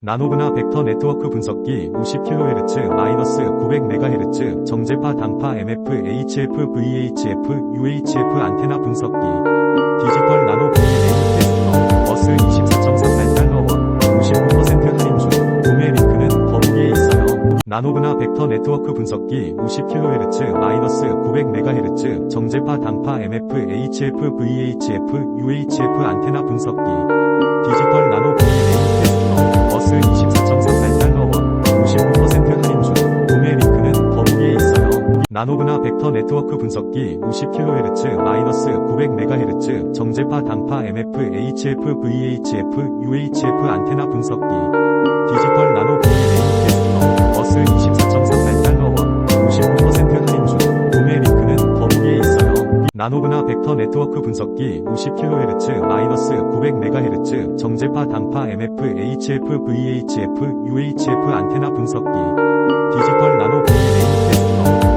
나노브나 벡터 네트워크 분석기 50kHz 마이너스 900MHz 정제파 단파 MF HF VHF UHF 안테나 분석기 디지털 나노 VNA 테스터 버스 24.38달러원 55% 할인 중 구매 링크는 더보기에 있어요. 나노브나 벡터 네트워크 분석기 50kHz 마이너스 900MHz 정제파 단파 MF HF VHF UHF 안테나 분석기 나노브나 벡터 네트워크 분석기 50kHz 마이너스 900MHz 정제파 단파 MF HF VHF UHF 안테나 분석기 디지털 나노 VNA 테스터 버스 24.38달러원 55% 할인 중 구매 링크는 더보기에 있어요. 나노브나 벡터 네트워크 분석기 50kHz 마이너스 900MHz 정제파 단파 MF HF VHF UHF 안테나 분석기